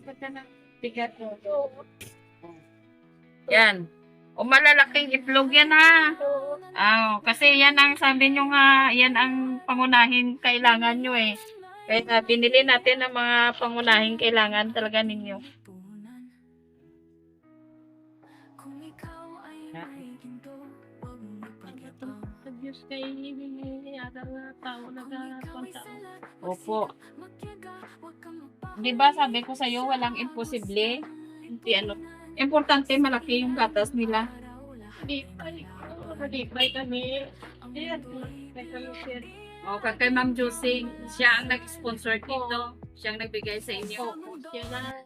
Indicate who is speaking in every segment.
Speaker 1: Pagka na bigat mo. Yan. O malalaking itlog yan ha. Ah, kasi yan ang sabi nyo nga, yan ang pangunahin kailangan nyo eh. Kaya binili natin ang mga pangunahing kailangan talaga ninyo.
Speaker 2: Diyos kay yata na tao nagkapunta.
Speaker 1: Opo. Di ba sabi ko sa'yo, walang imposible. Hindi ano. Importante malaki yung gatas nila.
Speaker 2: Di ba, di ba kami, ayan.
Speaker 1: O, kag kay Ma'am Josie, siya ang nag-sponsor dito. Siya ang nagbigay sa inyo.
Speaker 2: Opo, siya na.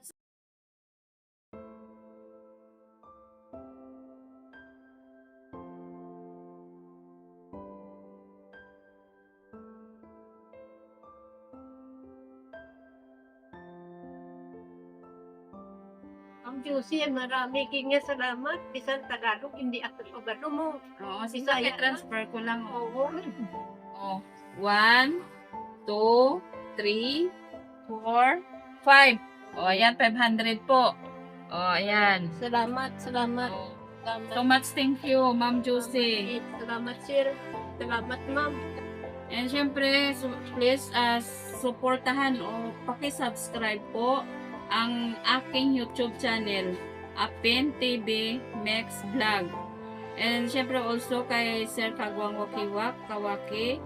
Speaker 2: Diyos eh, marami kanya salamat. Bisan Tagalog, hindi ako pagano mo.
Speaker 1: Oo, si
Speaker 2: Bisaya
Speaker 1: Sabi transfer ko lang.
Speaker 2: Oo.
Speaker 1: Oh. One, two, three, four, five. O, ayan, 500 po. O, ayan.
Speaker 2: Salamat, salamat.
Speaker 1: O,
Speaker 2: Salamat.
Speaker 1: so much thank you, Ma'am Josie.
Speaker 2: Salamat, sir. Salamat, ma'am.
Speaker 1: And syempre, please uh, supportahan o paki-subscribe po ang aking YouTube channel, Apin TV Max Vlog. And syempre also kay Sir Kagwang Wakiwak, Kawaki,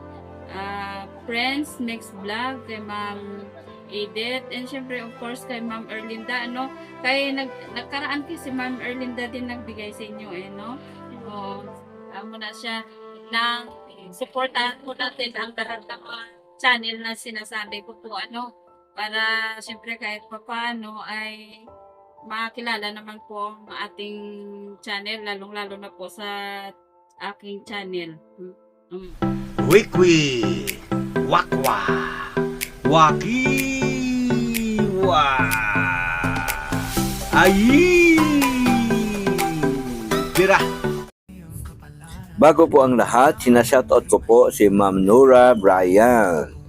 Speaker 1: uh, Friends Max Vlog, kay Ma'am Edith, and syempre of course kay Ma'am Erlinda, ano, kay nag, nagkaraan kasi Ma'am Erlinda din nagbigay sa inyo, eh, no? O, amo na siya ng supportahan po natin ang lahat channel na sinasabi ko po ano para siyempre kahit pa paano ay makilala naman po ang ating channel lalong lalo na po sa aking channel. Mm.
Speaker 3: Wikwi, Wakwa, Wakiwa, Ayi, Tira.
Speaker 4: Bago po ang lahat, sinashoutout ko po si Ma'am Nora Bryan.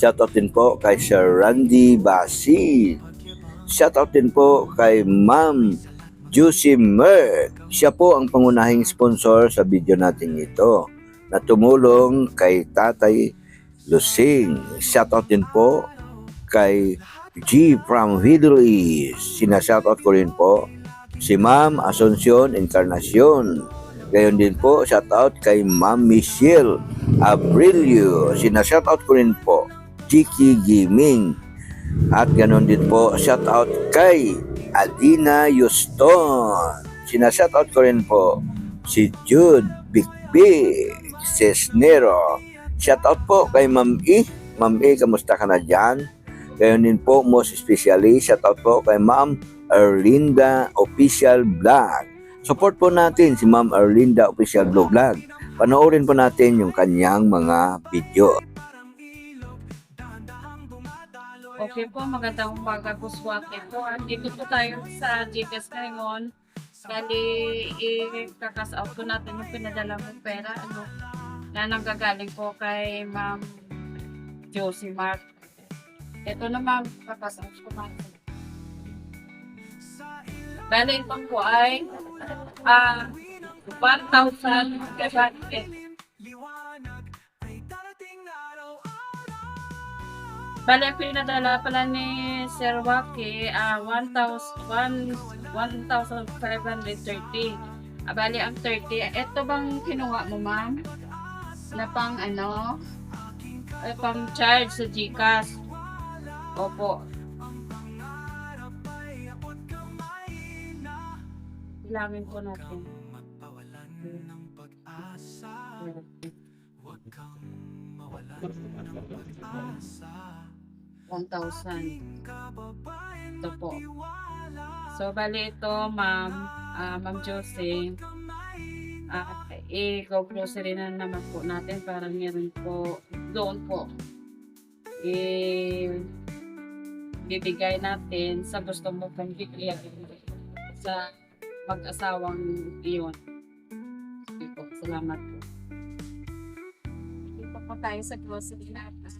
Speaker 4: Shoutout din po kay Sir Randy Basid. Shoutout din po kay Ma'am Juicy Merck. Siya po ang pangunahing sponsor sa video natin ito na tumulong kay Tatay Lusing. Shoutout din po kay G from Middle East. Sinashoutout ko rin po si Ma'am Asuncion Encarnacion. Gayon din po, shoutout kay Ma'am Michelle Abrilio. Sina-shoutout ko rin po, Jiki Giming. At ganon din po, shoutout kay Adina Yuston. Sina-shoutout ko rin po, si Jude Bigbi Cisnero. Shoutout po kay Ma'am E. Ma'am E, kamusta ka na dyan? Gayon din po, most especially, shoutout po kay Ma'am Erlinda Official Vlog. Support po natin si Ma'am Erlinda Official Vlog. Panoorin po natin yung kanyang mga video.
Speaker 1: Okay po, magandang umaga po Swati po. Dito po tayo sa GCash ngayon. Bali, i-kakas out po natin yung pinadala mong pera. Ano, na nanggagaling po kay Ma'am Josie Mark. Ito na ma'am, kakas out po natin. Bali, ito po ay ah 1,000 kabatit. Bale, ang pinadala pala ni Sir Waki, 1,000 1,530. Ah, bali, ang 30. Ito bang kinuha mo, ma'am? Na pang ano? Ay, pang charge sa Gcash. Opo. Bilangin po natin. 1,000. Ito po. So, bali ito, ma'am, ah, ma'am Josie, ah, i-go-grocery na naman po natin para meron po, doon po, i- bibigay natin sa gusto mo pang bigyan sa mag-asawang iyon. Sige po, salamat po. Dito po tayo sa grocery natin.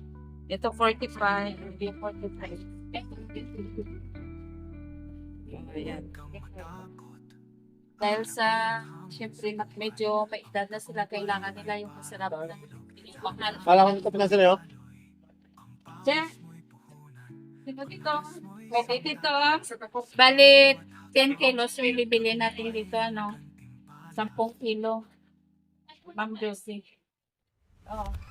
Speaker 1: Ito 45, hindi 45.
Speaker 2: Ayan.
Speaker 1: Dahil sa, syempre, medyo may edad na sila, kailangan nila yung masarap na mahal.
Speaker 5: Kala ko ito pinasila yun.
Speaker 1: Diyan. Dito, dito. Pwede dito. Bali, 10 kilos yung bibili natin dito, ano? 10 kilo. Ma'am Josie. Oo.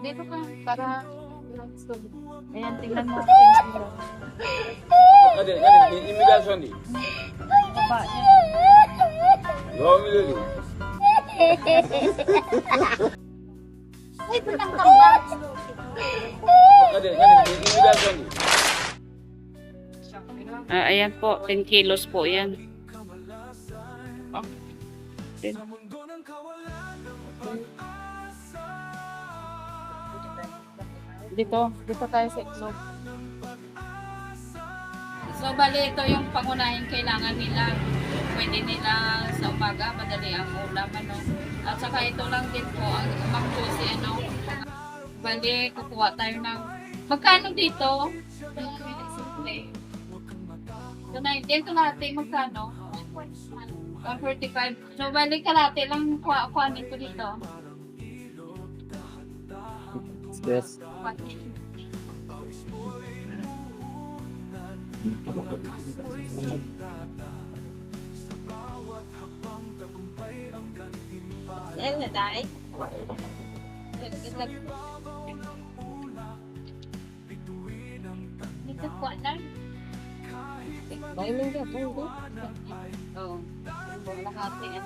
Speaker 1: Dito ka, para... Ayan, tingnan mo.
Speaker 6: Hadi, hadi, imitasyon di.
Speaker 1: Baba.
Speaker 6: Gawa mo lili.
Speaker 1: Ay, pinang tambak.
Speaker 6: Hadi, hadi, imitasyon di.
Speaker 1: Ah, ayan po, 10 kilos po yan. Ten. Dito, dito tayo sa itlog. So, bali, ito yung pangunahing kailangan nila. Pwede nila sa umaga, madali ang ulam, ano. At saka ito lang din po, ang Ma'am Josie, ano. Bali, kukuha tayo ng... Magkano dito? Simple. So, na, dito natin magkano? 145. So, bali kalate lang kuha, kuha nito dito.
Speaker 5: Yes.
Speaker 1: Ano na tayo? Dito po lang.
Speaker 2: Mahiling ka, pwede.
Speaker 1: Oo. Oh, lahat yan.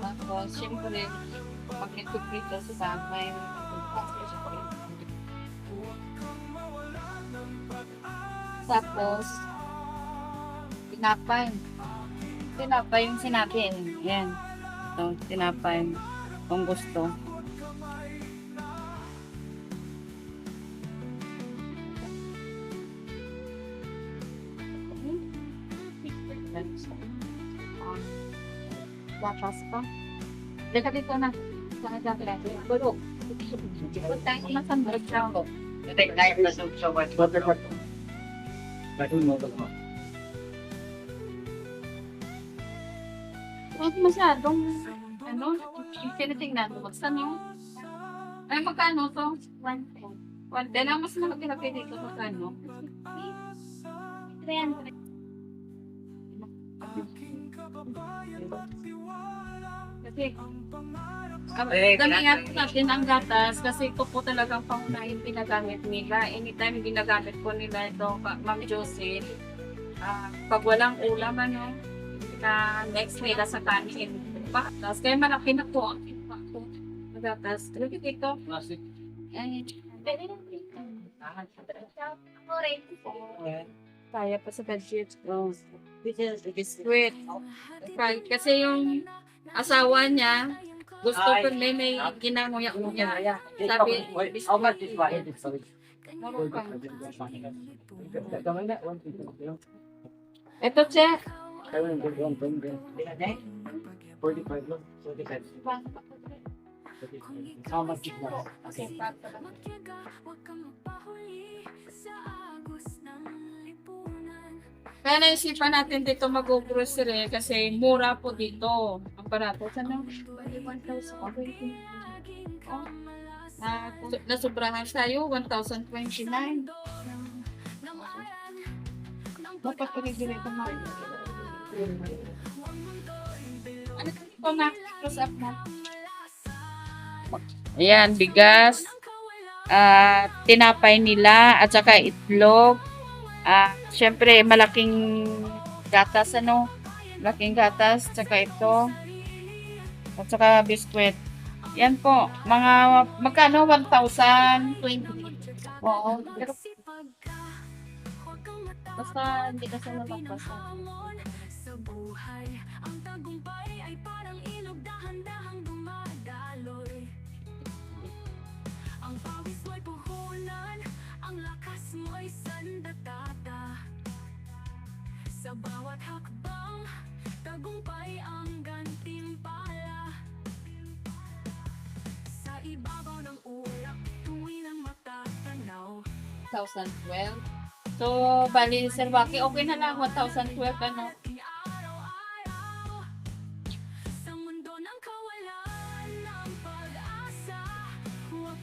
Speaker 1: Tapos, syempre, pag ito prito sa may Tapos, tinapay. Tinapay yung sinabi. Yan. Ito, tinapay. Kung gusto. Lakas pa. Deka dito na. Sa nagkakala. Bulok. Punta ko na sa background.
Speaker 2: Take time na sa
Speaker 1: Huwag masyadong, ano, yung tinitingnan mo. Saan yung, ay magkano to? One ten. One ten. Ang mas malaki-laki dito magkano? 300. Kasi, ang
Speaker 2: Eh,
Speaker 1: gamingat natin ang gatas kasi ito po talagang pangunahin pinagamit nila. Anytime ginagamit po nila ito, Ma'am Josie, ah, pag walang ulam, ano, na next nila sa kanin. Patas. Kaya malaki na po ang gatas. Look at ito.
Speaker 5: Plastic.
Speaker 1: Ay, kaya pa sa bedsheet. Oh. Biscuit. Kaya- Kasi yung asawa niya, gusto ko may may ginanguya-nguya.
Speaker 2: Sabi,
Speaker 1: Sabi. Ito, Che.
Speaker 5: Kaya yung good one, one, one. Forty-five lang. Forty-five. How much is that? Okay.
Speaker 1: Kaya naisipan natin dito mag-grocery kasi mura po dito. Ang barato. Sana? 1,000. Oh. Na, nasubrahan tayo, 1,029. Dapat ko rin ito na. Ano ito na? Close up na. Ayan, bigas. Ah, tinapay nila at saka itlog. Ah, syempre malaking gatas ano? Malaking gatas tsaka ito. At saka biskwit. Yan po, mga magkano 1,020. Oo. Pero basta hindi ka sa malagpasan.
Speaker 7: Sa buhay, ang tagumpay ay parang ilog dahan-dahang dumadaloy. Ang pawis mo'y puhunan, ang lakas mo'y sandatata. Sa bawat hakbang, tagumpay ang gantimpala. Ibabaw ng ulap, tuwing ang matatanaw.
Speaker 1: 1,012. So, bali, Sir Waki, okay na lang 1,012 ano?
Speaker 7: Araw-araw Sa mundo ng kawalan ng pag-asa Huwag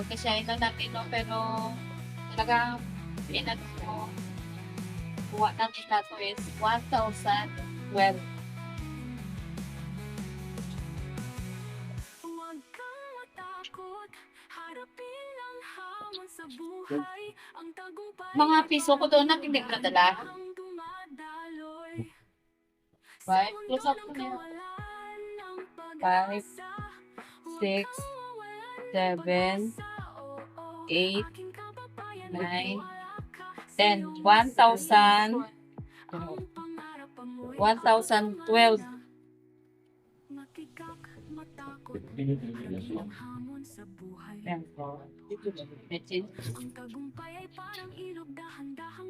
Speaker 1: pagkasyahin lang natin, no? Pero, talagang, inat mo, kuha natin na to is 1,012.
Speaker 7: Huwag kang matakot Harapin ang hamon sa buhay Ang tagumpay
Speaker 1: Mga piso ko doon natin hindi ko nadala. Five, close up ko na yun. Five, six, seven, eight, nine, ten. 1,000, 1,012.
Speaker 7: Matigak, matakot ang hamon sa buhay
Speaker 1: Ayan po.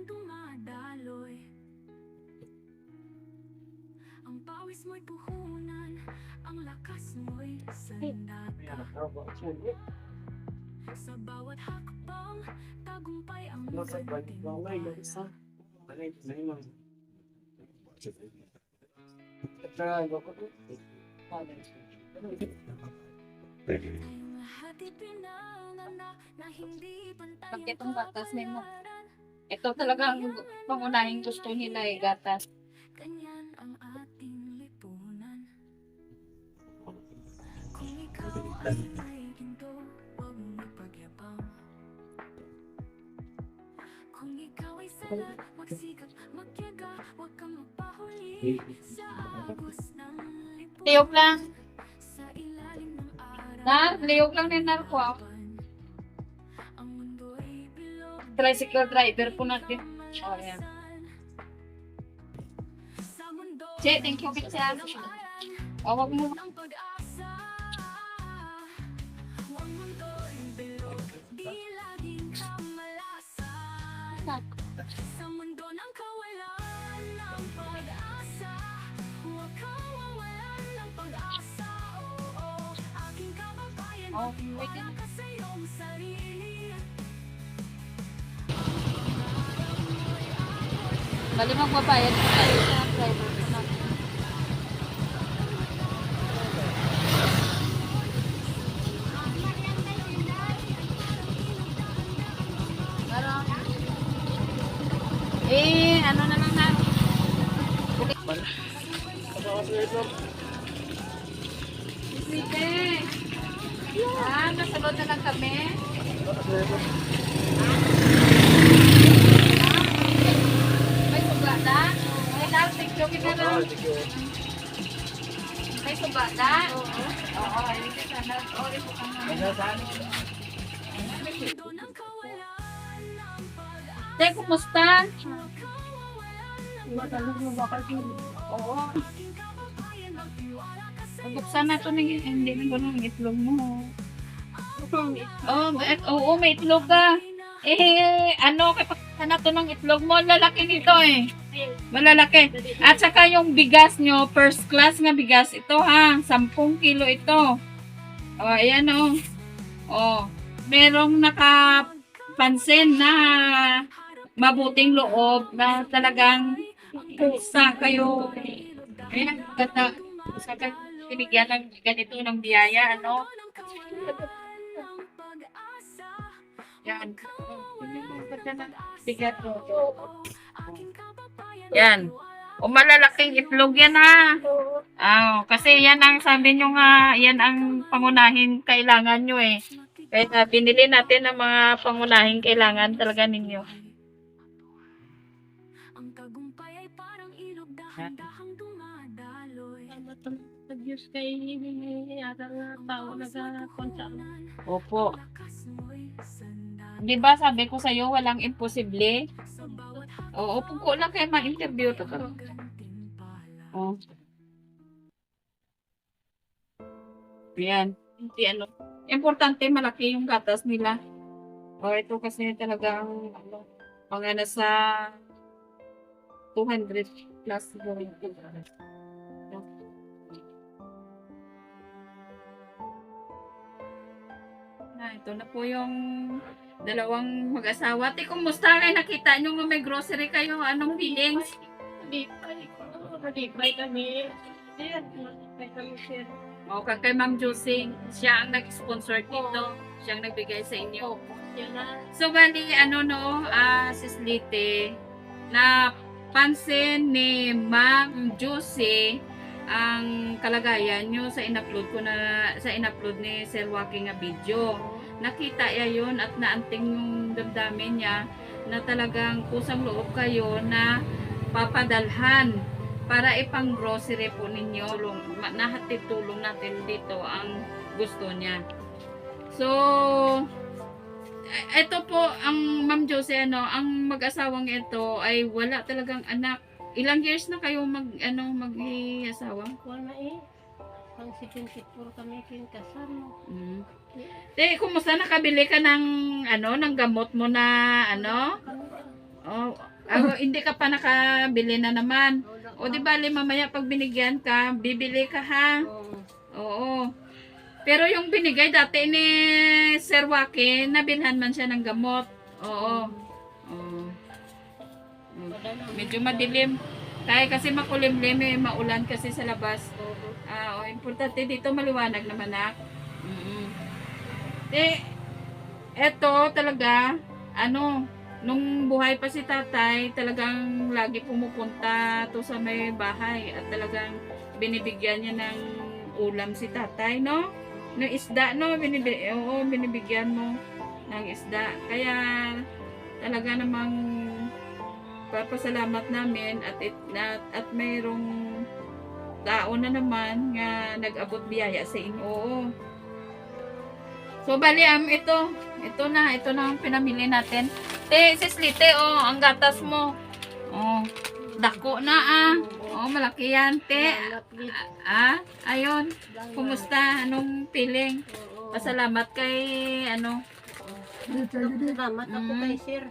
Speaker 7: Dumadaloy Ang pawis mo'y puhunan Ang lakas mo'y sandata Sa bawat hakbang Tagumpay ang Na hindi pantay
Speaker 1: Pag itong gatas may mo. Ito talagang pangunahing gusto nila eh, gatas.
Speaker 7: Ganyan ang ating lipunan. Kung ikaw ay Kung ikaw ay sala, magsikap, magyaga Huwag kang mapahuli sa agos ng lipunan
Speaker 1: Liyog lang.
Speaker 7: Sa ilalim ng araw
Speaker 1: Nar, liyog lang ni Nar ko.
Speaker 7: bilog
Speaker 1: Tricycle driver po natin. Oh, yan.
Speaker 7: mundo
Speaker 1: Che, thank you, Kitsa. Oh, wag mo.
Speaker 7: Iyong sarili
Speaker 1: Bali magbabayad po tayo sa driver natin. Pero, eh, ano na lang na. Sige. Oo.
Speaker 7: Aking kababayan Magtiwala ka sa
Speaker 1: Buksan na ito hindi na gano'n ang itlog mo. Oh, may- oo, may itlog ka. Eh, ano, kapag na to ng itlog mo, lalaki nito eh. Malalaki. At saka yung bigas nyo, first class nga bigas, ito ha, 10 kilo ito. O, ayan o. O, merong nakapansin na mabuting loob na talagang sa kayo? Ay ganda. Sa binigyan ng ganito ng biyaya ano? Yan. Yan. O malalaking itlog yan ha? Ah, kasi yan ang sabi nyo nga, yan ang pangunahing kailangan nyo eh. Kaya binili natin ang mga pangunahing kailangan talaga ninyo.
Speaker 7: Ilog dahan-dahang dumadaloy
Speaker 2: Diyos kay yata nga tao nagkakonsa.
Speaker 1: Opo. Di ba sabi ko sa'yo, walang imposible? Oo, upo ko lang kayo ma-interview to. Oh. Yan. Hindi ano. Importante malaki yung gatas nila. O ito kasi talagang ano, mga nasa 200 plus siguro. Na, ito na po yung dalawang mag-asawa. Ate, kumusta kayo? Nakita nyo nga may grocery kayo. Anong feelings?
Speaker 2: Nalipay ko. Nalipay kami. Sir, nalipay kami sir.
Speaker 1: O, kag kay Ma'am Josie, siya ang nag-sponsor dito. Siya ang nagbigay sa inyo. So, bali, ano no, ah, sis Lite, na pansin ni Ma'am Josie ang kalagayan nyo sa in-upload ko na sa in-upload ni Sir Waki nga video. Nakita niya yun at naanting yung damdamin niya na talagang kusang loob kayo na papadalhan para ipang grocery po ninyo. Tulong, nahatid tulong natin dito ang gusto niya. So, ito po ang Ma'am Josie ano, ang mag-asawang ito ay wala talagang anak. Ilang years na kayo mag ano mag-asawa?
Speaker 2: Wala eh. Pang 74 kami kinkasal mo.
Speaker 1: Mm. Eh, kumusta nakabili ka ng ano, ng gamot mo na ano? Oh, ah, hindi ka pa nakabili na naman. O di bali mamaya pag binigyan ka, bibili ka ha. Oo. Pero yung binigay dati ni Sir Waki, nabilhan man siya ng gamot. Oo. Oo. Medyo madilim. Kaya kasi makulimlim, eh, maulan kasi sa labas. Ah, oh, importante dito maliwanag naman nak. Mm Eh, eto talaga, ano, nung buhay pa si tatay, talagang lagi pumupunta to sa may bahay at talagang binibigyan niya ng ulam si tatay, no? No isda, no? Binibi oo, binibigyan mo ng isda. Kaya talaga namang papasalamat namin at it, at, at mayroong tao na naman nga nag-abot biyaya sa inyo. Oo. So, bali, um, ito. Ito na. Ito na ang pinamili natin. Te, sislite, oh. Ang gatas mo. Oh. Dako na, ah. Oh, malaki yan, te. Ah, ayun. Kumusta? Anong feeling? Pasalamat kay, ano,
Speaker 2: Salamat ako kay sir.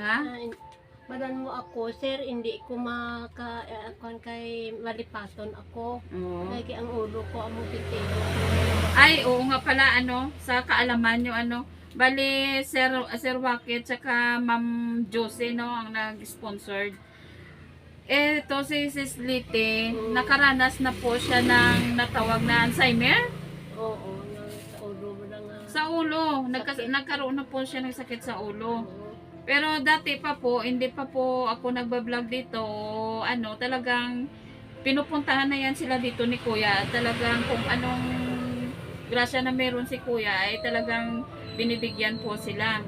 Speaker 1: ha?
Speaker 2: Badan mo ako, sir, hindi ko maka, eh, akon kay malipaton ako.
Speaker 1: Oo.
Speaker 2: Lagi ang ulo ko, among pitero.
Speaker 1: Ay, oo nga pala, ano, sa kaalaman nyo, ano, bali, Sir, Sir Wakit, tsaka Ma'am Josie, no, ang nag-sponsored. Eh, to si Sis Lite, nakaranas na po siya ng natawag na Alzheimer
Speaker 2: Oo, nang sa ulo mo na nga.
Speaker 1: sa ulo. Nagka- nagkaroon na po siya ng sakit sa ulo. Pero dati pa po, hindi pa po ako nagbablog dito, ano, talagang pinupuntahan na yan sila dito ni Kuya. Talagang kung anong grasya na meron si Kuya, ay talagang binibigyan po sila.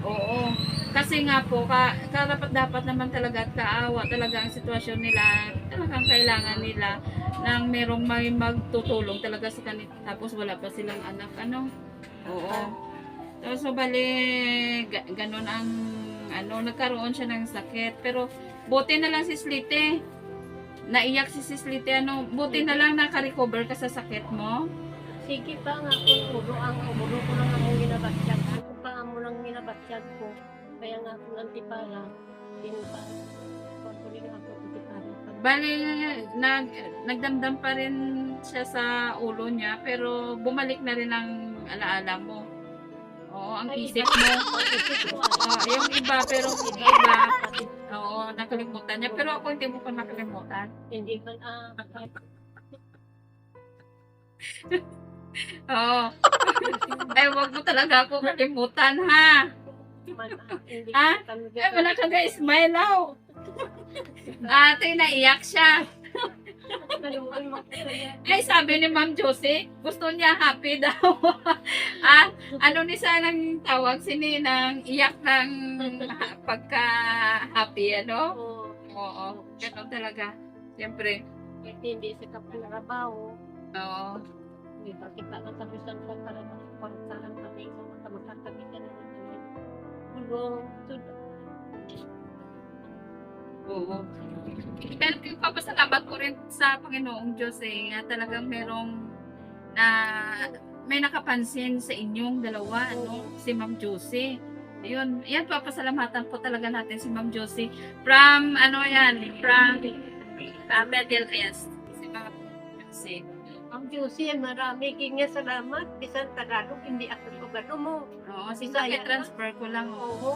Speaker 1: Oo. Kasi nga po, ka, karapat dapat naman talaga at kaawa talaga ang sitwasyon nila. Talagang kailangan nila ng merong may magtutulong talaga sa kanila. Tapos wala pa silang anak. Ano? Oo. So, so bali, ga- ganun ang, ano, nagkaroon siya ng sakit. Pero, buti na lang si Slite. Naiyak si Slite, ano, buti na lang naka-recover ka sa sakit mo.
Speaker 2: Sige pa nga kung ang ulo ko lang ang ginabatsyag. Ako pa ang lang ginabatsyag ko. Kaya nga kung antipala, tinpa. Pagkuling ako antipala.
Speaker 1: Bali, nag, nagdamdam pa rin siya sa ulo niya, pero bumalik na rin ang alaala mo. Oo, ang
Speaker 2: Ay,
Speaker 1: isip mo.
Speaker 2: ah.
Speaker 1: Ah, yung iba, pero yung iba, oo, nakalimutan niya. Pero ako hindi mo pa nakalimutan.
Speaker 2: Hindi ba na
Speaker 1: Oo. Ay, wag mo talaga ako kalimutan, ha?
Speaker 2: Man, ah, hindi.
Speaker 1: Ay, wala kang smile now. Ate, naiyak siya. Ay, sabi ni Ma'am Josie, gusto niya happy daw. ah, ano ni sanang tawag si Ninang, iyak ng pagka-happy, ano?
Speaker 2: Oo.
Speaker 1: Oo, ganun talaga. Siyempre.
Speaker 2: Kasi hindi sa kapanarabaho.
Speaker 1: Oo.
Speaker 2: Hindi pa kita na sa bisan sa para pagsahan kami sa naman. Tulong.
Speaker 1: Oo. Pero papasalamat ko rin sa Panginoong Diyos eh, nga talagang merong na may nakapansin sa inyong dalawa, no? Si Ma'am Josie. Yun, yan papasalamatan po talaga natin si Ma'am Josie. From, ano yan, from uh, Middle East. Si Ma'am Josie.
Speaker 2: Ang Josie, marami kanya salamat. Bisan Tagalog, hindi ako pagano mo.
Speaker 1: Oo, si
Speaker 2: Bisaya
Speaker 1: Saki transfer ko lang. oh.
Speaker 2: Oo.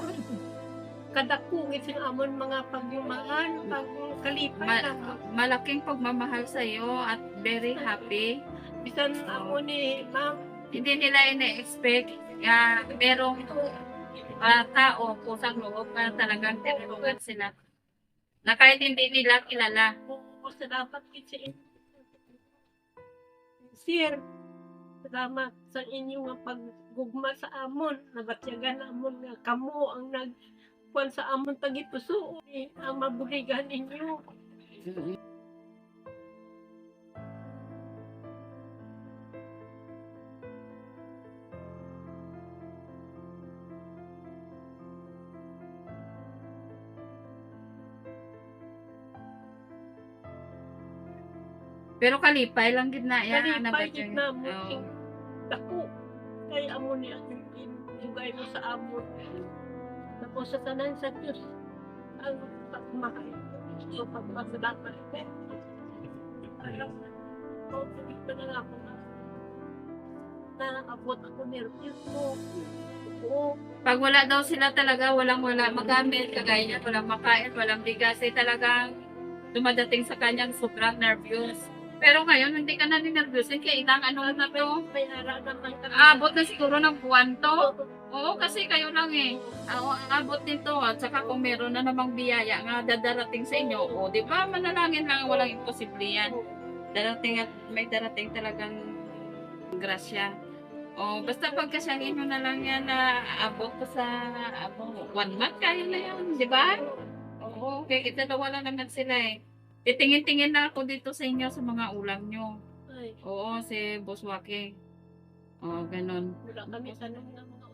Speaker 2: Kadakungit sa amon mga pagyumaan, pagkalipay
Speaker 1: Ma-
Speaker 2: na.
Speaker 1: malaking pagmamahal sa iyo at very happy.
Speaker 2: Bisan amo ni ma'am,
Speaker 1: hindi nila ina-expect uh, merong uh, tao, pusang loob na talagang tinulungan sila. Na kahit hindi nila kilala.
Speaker 2: Oo, salamat kasi Sir, salamat sa inyong nga paggugma sa amon. Nabatyagan amon nga kamo ang nag kuan sa amon tagipuso. Eh, ang mabuligan ninyo.
Speaker 1: Pero kalipay lang gid na yan.
Speaker 2: Kalipay gid na mo.
Speaker 1: Oo.
Speaker 2: Amon ni ang jugay mo sa amon. Tapos sa tanan sa Diyos. Ang pagmahal. So, pagpasalamat. Alam mo, oh, ko na nga ako na nakakabot ako nervyos mo. Oo.
Speaker 1: Pag wala daw sila talaga, walang wala magamit, kagaya niya, walang makain, walang bigas, eh talagang dumadating sa kanyang sobrang nervous. Pero ngayon, hindi ka na ninervyusin, kaya ilang ano na to, abot na siguro ng buwan to. Oo, kasi kayo lang eh. Abot nito at saka kung meron na namang biyaya nga dadarating sa inyo, o di ba manalangin lang, walang imposible yan. Darating at may darating talagang grasya. O, basta pagkasyangin mo na lang yan na abot ko sa abot, one month, kaya na yan, di ba? Oo, kaya kita wala naman sila eh. Titingin-tingin na ako dito sa inyo sa mga ulam nyo.
Speaker 2: Ay,
Speaker 1: Oo, si Boss Waki. Oo, ganun.
Speaker 2: wala kami tanong na mga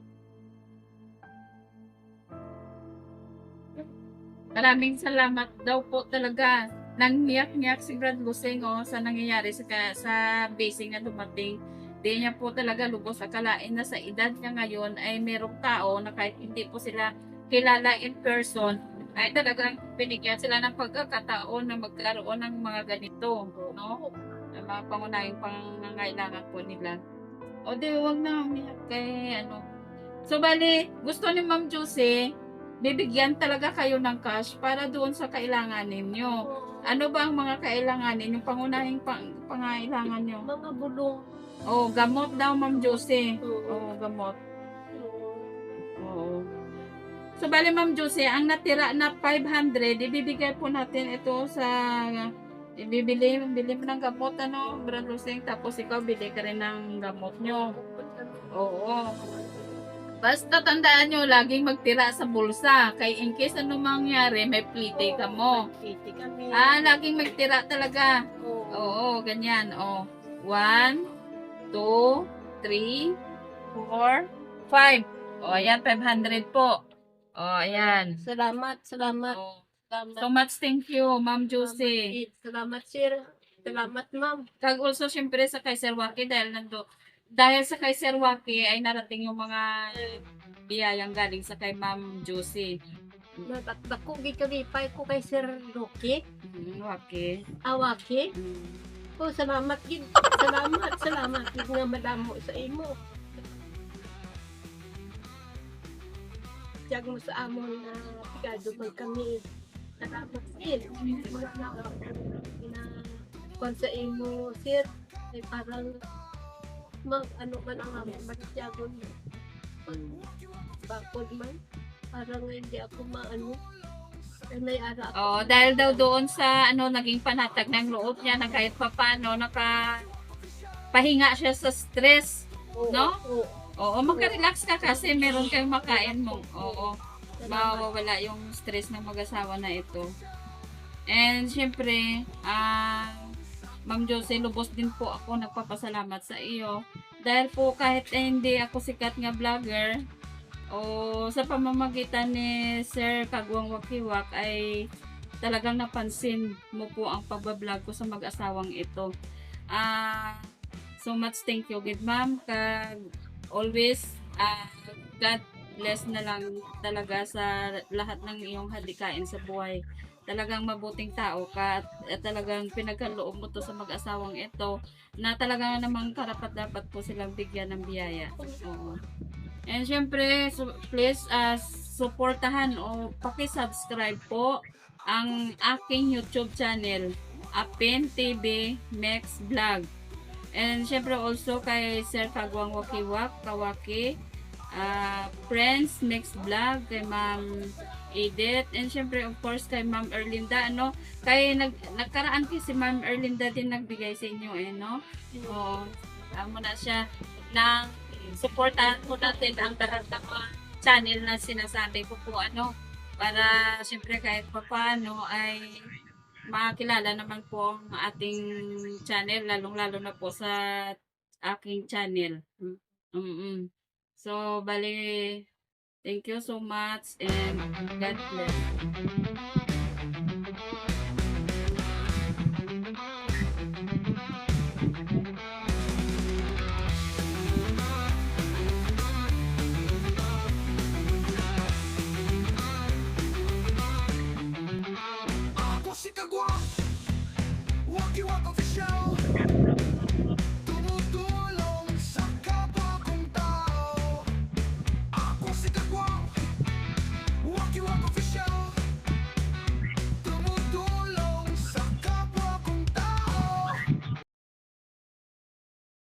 Speaker 1: Maraming salamat daw po talaga. Nang niyak-niyak si Brad Lusing oh, sa nangyayari sa, sa basing na dumating. Di niya po talaga lubos akalain na sa edad niya ngayon ay merong tao na kahit hindi po sila kilala in person, ay talagang binigyan sila ng pagkakataon na magkaroon ng mga ganito. No? Ang mga pangunahing pangangailangan po nila. O di, wag na umiyak kay ano. So, bali, gusto ni Ma'am Josie, bibigyan talaga kayo ng cash para doon sa kailangan ninyo. Ano ba ang mga kailanganin, yung pangunahing pang, pangailangan nyo?
Speaker 2: mga bulong.
Speaker 1: Oh, gamot daw, Ma'am Josie.
Speaker 2: Oo.
Speaker 1: Oh, gamot. Oo. So, bali, Ma'am Josie, ang natira na 500, ibibigay po natin ito sa ibibili, bili mo ng gamot, ano, Brad Lusing, tapos ikaw, bili ka rin ng gamot nyo. Oo. Basta tandaan nyo, laging magtira sa bulsa. Kay in case ano mangyari, may plite ka mo. Ah, laging magtira talaga.
Speaker 2: Oo.
Speaker 1: Oo, ganyan. Oh. One, two, three, four, five. O, ayan, 500 po. O, ayan.
Speaker 2: Salamat, salamat.
Speaker 1: Oh.
Speaker 2: Salamat.
Speaker 1: So much thank you, Ma'am Josie.
Speaker 2: Salamat, sir. Salamat, ma'am.
Speaker 1: Kag also, syempre, sa Kaiser Waki, dahil nando, dahil sa Kaiser Waki, ay narating yung mga biyayang galing sa kay Ma'am Josie.
Speaker 2: Natakdako gikalipay ko kay Sir Rocky.
Speaker 1: Mm, Waki.
Speaker 2: Awaki.
Speaker 1: Mm.
Speaker 2: Oh, salamat gid. Salamat, salamat gid nga madamo sa imo. Tiyag mo sa amon na pigado man kami. Salamat sir. Na kung sa imo sir, ay parang mag ano man ang amon magtiyagon bakod man. Parang hindi ako maano. Ay may ara ako.
Speaker 1: Oo, dahil daw doon sa ano naging panatag ng loob niya na kahit papaano naka pahinga siya sa stress.
Speaker 2: Oo,
Speaker 1: no?
Speaker 2: Oo.
Speaker 1: Oo, magka-relax ka kasi meron kayong makain mo. Oo, mawawala yung stress ng mag-asawa na ito. And syempre, ah Ma'am Jose, lubos din po ako nagpapasalamat sa iyo. Dahil po kahit eh, hindi ako sikat nga vlogger, o sa pamamagitan ni Sir Kagwang Wakiwak ay talagang napansin mo po ang pagbablog ko sa mag-asawang ito. Ah, so much thank you, good ma'am. Kag always, ah, God bless na lang talaga sa lahat ng iyong hadikain sa buhay. Talagang mabuting tao ka at, at talagang pinagkaloob mo to sa mag-asawang ito na talaga namang karapat dapat po silang bigyan ng biyaya. Oo. And syempre, so, please uh, supportahan o paki-subscribe po ang aking YouTube channel, Apin TV Max Vlog. And syempre also kay Sir Kagwang Wakiwak, Kawaki, uh, Friends Mix Vlog, kay Ma'am Edith, and syempre of course kay Ma'am Erlinda, ano, kay nag, nagkaraan kasi si Ma'am Erlinda din nagbigay sa inyo, eh, no? Oo, amo na siya na supportahan po natin ang lahat ng channel na sinasabi ko po, ano, para syempre kahit pa paano ay makilala naman po ang ating channel, lalong-lalo na po sa aking channel. Mm-mm. So, bali, thank you so much and God bless.
Speaker 8: Brothers.